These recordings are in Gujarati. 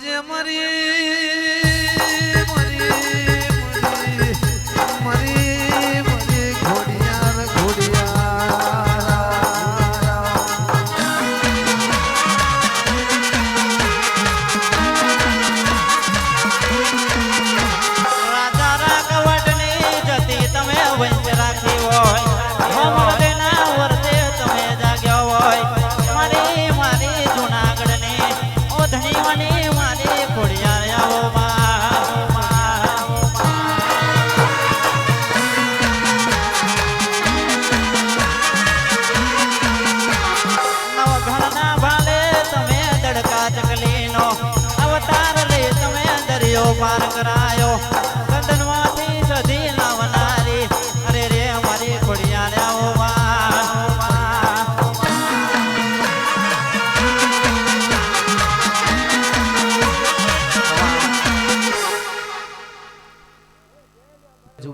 যে মরিয়ে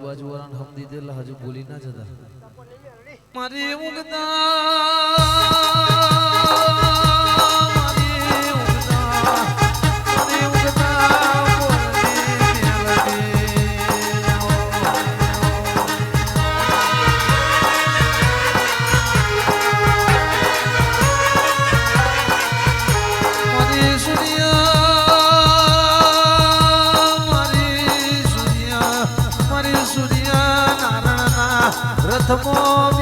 બાજુ વાળાને હમ દીધેલા હજુ બોલી ના જતા. મારી ઊંઘતા હાથમાં